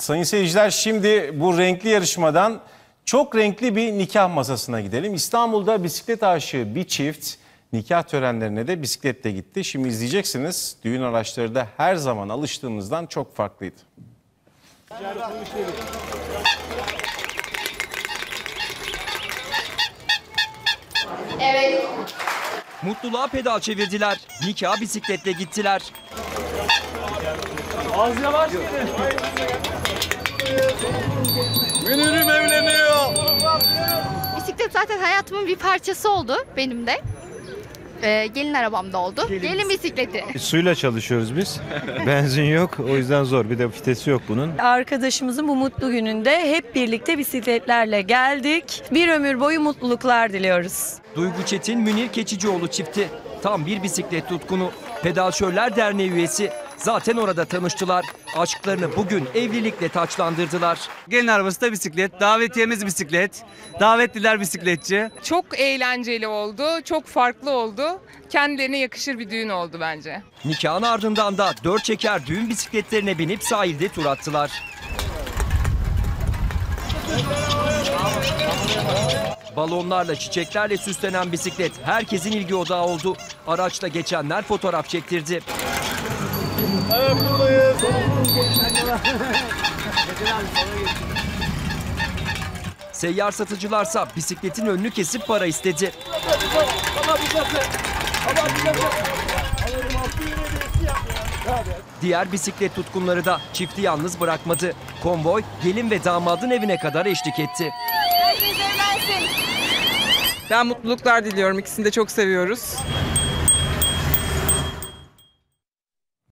Sayın seyirciler şimdi bu renkli yarışmadan çok renkli bir nikah masasına gidelim. İstanbul'da bisiklet aşığı bir çift nikah törenlerine de bisikletle gitti. Şimdi izleyeceksiniz düğün araçları da her zaman alıştığımızdan çok farklıydı. Evet. Mutluluğa pedal çevirdiler. Nikah bisikletle gittiler. Bisiklet zaten hayatımın bir parçası oldu benim de. Ee, gelin arabam da oldu. Gelin, bisikleti. Suyla çalışıyoruz biz. Benzin yok o yüzden zor. Bir de vitesi yok bunun. Arkadaşımızın bu mutlu gününde hep birlikte bisikletlerle geldik. Bir ömür boyu mutluluklar diliyoruz. Duygu Çetin, Münir Keçicioğlu çifti. Tam bir bisiklet tutkunu. Pedalşörler Derneği üyesi. Zaten orada tanıştılar. Aşklarını bugün evlilikle taçlandırdılar. Gelin arabası da bisiklet, davetiyemiz bisiklet, davetliler bisikletçi. Çok eğlenceli oldu, çok farklı oldu. Kendilerine yakışır bir düğün oldu bence. Nikahın ardından da dört çeker düğün bisikletlerine binip sahilde tur attılar. Balonlarla, çiçeklerle süslenen bisiklet herkesin ilgi odağı oldu. Araçla geçenler fotoğraf çektirdi. Seyyar satıcılarsa bisikletin önünü kesip para istedi. Diğer bisiklet tutkunları da çifti yalnız bırakmadı. Konvoy gelin ve damadın evine kadar eşlik etti. Ben mutluluklar diliyorum. İkisini de çok seviyoruz.